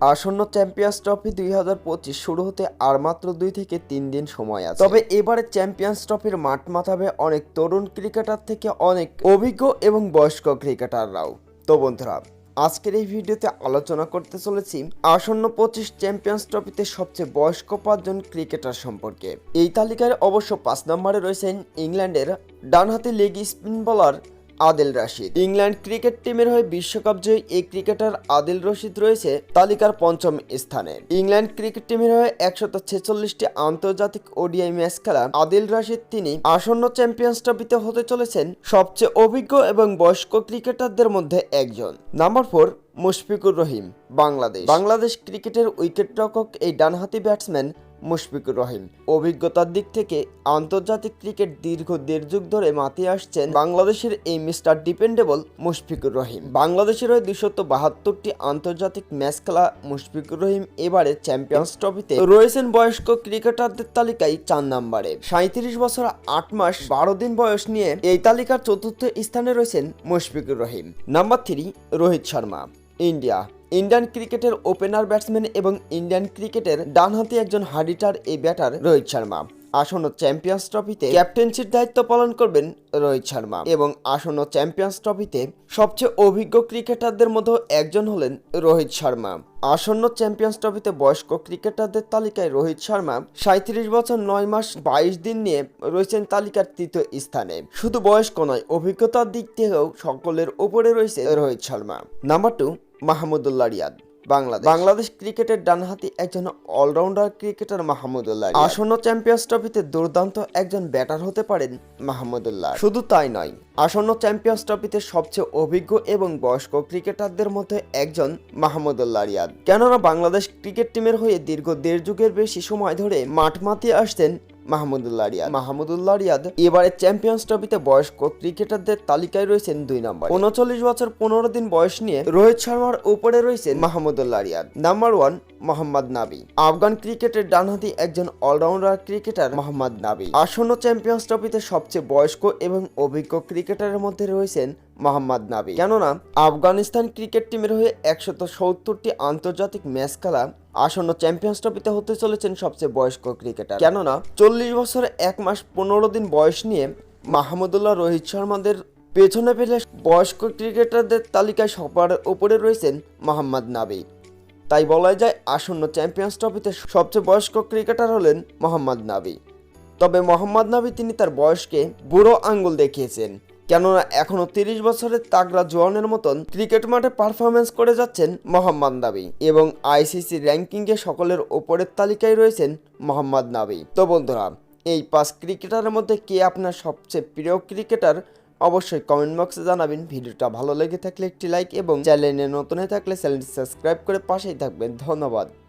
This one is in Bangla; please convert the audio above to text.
আসন্ন চ্যাম্পিয়ন্স ট্রফি দুই হাজার পঁচিশ শুরু হতে আর মাত্র দুই থেকে তিন দিন সময় আছে। তবে এবারে চ্যাম্পিয়ন্স ট্রফির মাঠ মাথাবে অনেক তরুণ ক্রিকেটার থেকে অনেক অভিজ্ঞ এবং বয়স্ক ক্রিকেটাররাও। তো বন্ধুরা, আজকের এই ভিডিওতে আলোচনা করতে চলেছি আসন্ন পঁচিশ চ্যাম্পিয়ন্স ট্রফিতে সবচেয়ে বয়স্ক পাঁচজন ক্রিকেটার সম্পর্কে। এই তালিকায় অবশ্য পাঁচ নম্বরে রয়েছেন ইংল্যান্ডের ডানহাতি leg spin bowler Adil Rashid. England cricket টিমের হয়ে বিশ্বকাপ জয়ী এই ক্রিকেটার আদিল রশিদ রয়েছে তালিকার পঞ্চম স্থানে। ইংল্যান্ড ক্রিকেট টিমের হয়ে একশত ছেচল্লিশটি আন্তর্জাতিক ওডিআই ম্যাচ খেলা আদিল রাশিদ তিনি আসন্ন চ্যাম্পিয়ন্স ট্রফিতে হতে চলেছেন সবচেয়ে অভিজ্ঞ এবং বয়স্ক ক্রিকেটারদের মধ্যে একজন। Number four, Mushfiqur Rahim, Bangladesh. Bangladesh ক্রিকেটের উইকেট রক্ষক এই ডানহাতি ব্যাটসম্যান মুশফিকুর রহিম। অভিজ্ঞতার দিক থেকে, আন্তর্জাতিক ক্রিকেট দীর্ঘ দেড় যুগ ধরে মাতিয়ে আসছেন বাংলাদেশের এই মিস্টার ডিপেন্ডেবল মুশফিকুর রহিম। বাংলাদেশের হয়ে দুশত বাহাত্তরটি আন্তর্জাতিক ম্যাচ খেলা মুশফিকুর রহিম এবারে চ্যাম্পিয়ন্স ট্রফিতে রয়েছেন বয়স্ক ক্রিকেটারদের তালিকায় চার নম্বরে। সাঁত্রিশ বছর, আট মাস, বারো দিন বয়স নিয়ে এই তালিকার চতুর্থ স্থানে রয়েছেন Mushfiqur Rahim. Number three, Rohit Sharma, India. Indian ক্রিকেটের ওপেনার ব্যাটসম্যান এবং ইন্ডিয়ান ক্রিকেটের ডানহাতি একজন হার্ডিটার এই ব্যাটার রোহিত শর্মা। আসন্ন চ্যাম্পিয়ন্স ট্রফিতে ক্যাপ্টেন্সির দায়িত্ব পালন করবেন রোহিত শর্মা এবং আসন্ন চ্যাম্পিয়ন্স ট্রফিতে সবচেয়ে অভিজ্ঞ ক্রিকেটারদের মধ্যে একজন হলেন রোহিত শর্মা। আসন্ন চ্যাম্পিয়ন্স ট্রফিতে বয়স্ক ক্রিকেটারদের তালিকায় রোহিত শর্মা সাঁত্রিশ বছর, নয় মাস, বাইশ দিন নিয়ে রয়েছেন তালিকার তৃতীয় স্থানে। শুধু বয়স্ক নয়, অভিজ্ঞতার দিক থেকেও সকলের উপরে রয়েছে Rohit Sharma. Number two Mahmudullah Riyad, Bangladesh. Bangladesh ক্রিকেটের ডানহাতি একজন অলরাউন্ডার ক্রিকেটার মাহমুদুল্লাহ। আসন্ন চ্যাম্পিয়ন্স ট্রফিতে দুর্দান্ত একজন ব্যাটার হতে পারেন মাহমুদুল্লাহ শুধু তাই নয়, আসন্ন চ্যাম্পিয়ন্স ট্রফিতে সবচেয়ে অভিজ্ঞ এবং বয়স্ক ক্রিকেটারদের মধ্যে একজন মাহমুদুল্লাহ রিয়াদ। কেননা বাংলাদেশ ক্রিকেট টিমের হয়ে দীর্ঘ দেড় যুগের বেশি সময় ধরে মাঠ মাতিয়ে আসছেন মাহমুদুল্লাহ রিয়াদ মাহমুদুল্লাহ রিয়াদ এবারে চ্যাম্পিয়ন্স ট্রফিতে বয়স্ক ক্রিকেটারদের তালিকায় রয়েছেন দুই নম্বর। উনচল্লিশ বছর পনেরো দিন বয়স নিয়ে রোহিত শর্মার উপরে রয়েছেন মাহমুদুল্লাহ রিয়াদ নাম্বার ওয়ান, মোহাম্মদ নাবি আফগান ক্রিকেটের ডানহাতি একজন অলরাউন্ডার ক্রিকেটার মোহাম্মদ নাবি আসন্ন চ্যাম্পিয়ন্স ট্রফিতে সবচেয়ে বয়স্ক এবং অভিজ্ঞ ক্রিকেটারের মধ্যে রয়েছেন মোহাম্মদ নাবি। কেননা, আফগানিস্তান ক্রিকেট টিমের হয়ে একশত সত্তরটি আন্তর্জাতিক ম্যাচ খেলা আসন্ন চ্যাম্পিয়ন্স ট্রফিতে হতে চলেছেন সবচেয়ে বয়স্ক ক্রিকেটার। কেননা, চল্লিশ বছর এক মাস পনেরো দিন বয়স নিয়ে মাহমুদুল্লাহ রোহিত শর্মাদের পেছনে ফেলে বয়স্ক ক্রিকেটারদের তালিকায় সবার উপরে রয়েছেন মোহাম্মদ নাবি। তাই বলা যায়, আসন্ন চ্যাম্পিয়ন্স ট্রফিতে সবচেয়ে বয়স্ক ক্রিকেটার হলেন মোহাম্মদ নাবি। তবে মোহাম্মদ নাবি, তিনি তার বয়সকে বুড়ো আঙ্গুল দেখিয়েছেন। কেননা এখনও তিরিশ বছরের তাগড়া জোয়ানের মতন ক্রিকেট মাঠে পারফরমেন্স করে যাচ্ছেন মোহাম্মদ নাবি এবং আইসিসি র্যাঙ্কিংয়ে সকলের ওপরের তালিকায় রয়েছেন মোহাম্মদ নাবি। তো বন্ধুরা, এই পাঁচ ক্রিকেটারের মধ্যে কে আপনার সবচেয়ে প্রিয় ক্রিকেটার অবশ্যই কমেন্ট বক্সে জানাবেন। ভিডিওটা ভালো লেগে থাকলে একটি লাইক এবং চ্যানেলে নতুন হয়ে থাকলে চ্যানেলটি সাবস্ক্রাইব করে পাশেই থাকবেন। ধন্যবাদ।